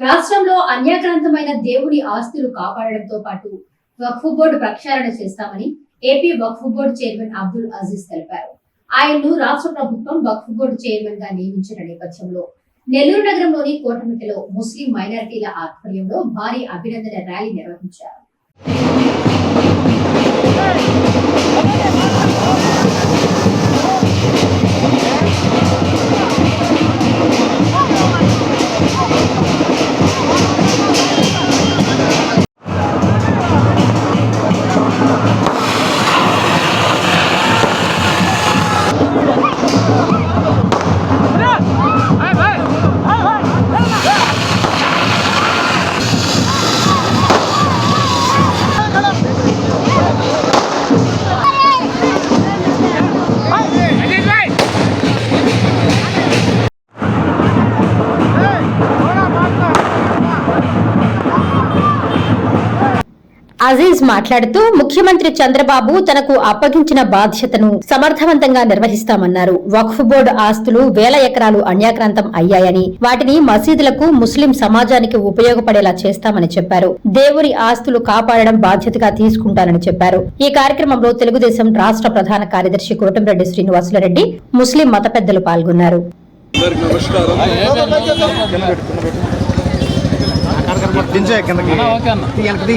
రాష్ట్రంలో అన్యాక్రాంతమైన దేవుడి ఆస్తులు కాపాడడంతో పాటు వక్ఫ్ బోర్డు ప్రక్షాళన చేస్తామని AP Waqf board chairman Abdul Aziz తెలిపారు. ఆయన్ను రాష్ట్ర ప్రభుత్వం వక్ఫ్ బోర్డు చైర్మన్గా నియమించిన నేపథ్యంలో నెల్లూరు నగరంలోని కోటమిట్టలో ముస్లిం మైనారిటీల ఆధ్వర్యంలో భారీ అభినందన ర్యాలీ నిర్వహించారు. అజీజ్ మాట్లాడుతూ ముఖ్యమంత్రి చంద్రబాబు తనకు అప్పగించిన బాధ్యతను సమర్థవంతంగా నిర్వహిస్తామన్నారు. వక్ఫ్ బోర్డు ఆస్తులు వేల ఎకరాలు అన్యాక్రాంతం అయ్యాయని వాటిని మసీదులకు ముస్లిం సమాజానికి ఉపయోగపడేలా చేస్తామని చెప్పారు. దేవుని ఆస్తులు కాపాడడం బాధ్యతగా తీసుకుంటానని చెప్పారు. ఈ కార్యక్రమంలో తెలుగుదేశం రాష్ట్ర ప్రధాన కార్యదర్శి కోటంరెడ్డి శ్రీనివాసులరెడ్డి ముస్లిం మత పెద్దలు పాల్గొన్నారు నమస్కారం. దించే కిందకి. వెనక్కి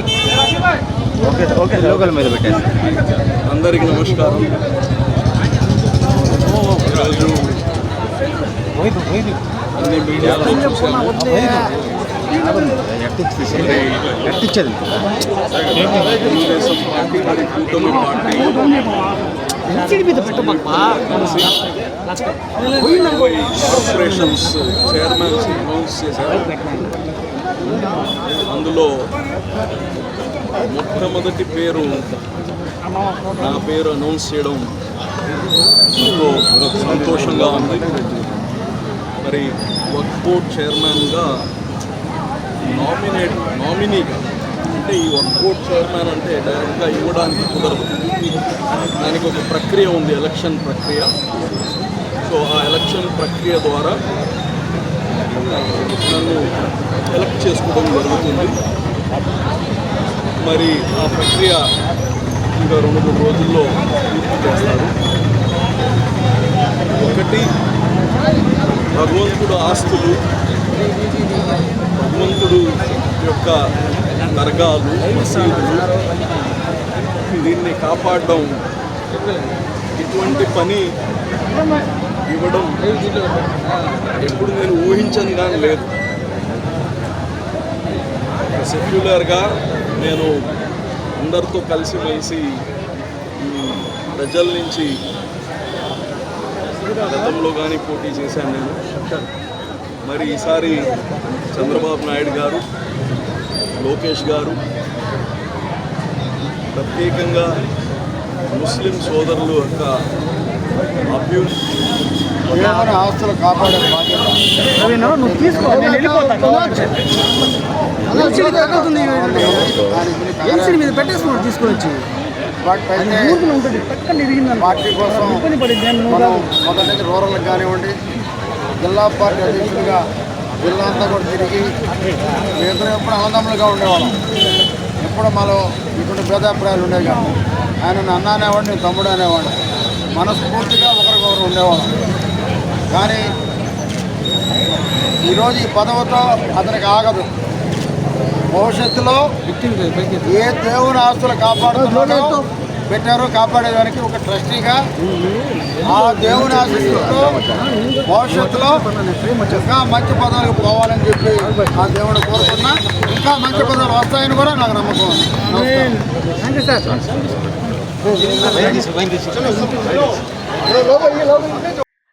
ఓకే ఓకే లోకల్ మీద పెట్టేసి అందరికి నమస్కారం. ఈరోజు అన్ని మీడియాలో ఎట్టిచ్చేది? తెలుగుదేశం పార్టీ మరి కూటమి పార్టీ. కార్పొరేషన్స్ చైర్మన్స్ అనౌన్స్ చేశారు. అందులో మొట్టమొదటి పేరు నా పేరు అనౌన్స్ చేయడం ఎంతో సంతోషంగా ఉంది. మరి వర్క్ బోర్డ్ చైర్మన్గా నామినేట్ నామినీగా అంటే ఈ వర్క్ బోర్డ్ చైర్మన్ అంటే డైరెక్ట్గా ఇవ్వడానికి కుదరదు. దానికి ఒక ప్రక్రియ ఉంది ఎలక్షన్ ప్రక్రియ. సో ఆ ఎలక్షన్ ప్రక్రియ ద్వారా ఎలక్ట్ చేసుకోవడం జరుగుతుంది. మరి ఆ ప్రక్రియ ఇంకా రెండు మూడు రోజుల్లో పూర్తి చేస్తారు. ఒకటి భగవంతుడు ఆస్తులు భగవంతుడు యొక్క దర్గాలు మసీదులు దీన్ని కాపాడడం ఇటువంటి పని ఇవ్వడం ఎప్పుడు నేను ఊహించని కానీ లేదు. సెక్యులర్గా నేను అందరితో కలిసిమెలిసి ప్రజల నుంచి గతంలో కానీ పోటీ చేశాను నేను. మరి ఈసారి చంద్రబాబు నాయుడు గారు లోకేష్ గారు ప్రత్యేకంగా ముస్లిం సోదరులు యొక్క అభ్యున్నతి ఆస్తులు కాపాడే బాధ్యత. తీసుకో మీద పెట్టేసుకున్నాడు తీసుకొని వచ్చి పార్టీ కోసం. మొదటి నుంచి రూరల్కి కానివ్వండి జిల్లా పార్టీ అధ్యక్షుడిగా జిల్లా అంతా కూడా తిరిగి మేమిద్దరం ఎప్పుడు ఆనందములుగా ఉండేవాళ్ళం. ఎప్పుడు మాలో ఇటువంటి భేదాభిప్రాయాలు ఉండేవి కాదు. ఆయన నన్ను అన్న అనేవాడిని నేను తమ్ముడు అనేవాడిని. మనస్ఫూర్తిగా ఒకరికొకరు ఉండేవాళ్ళం. కానీ ఈరోజు ఈ పదవితో అతనికి ఆగదు భవిష్యత్తులో ఏ దేవుని ఆస్తులు కాపాడుతున్నాడో పెట్టారో కాపాడేదానికి ఒక ట్రస్టీగా ఆ దేవుని ఆశీస్సులతో భవిష్యత్తులో ఇంకా మంచి పదవులకు పోవాలని చెప్పి ఆ దేవుడు కోరుకున్నా ఇంకా మంచి పదవులు వస్తాయని కూడా నాకు నమ్మకం ఉంది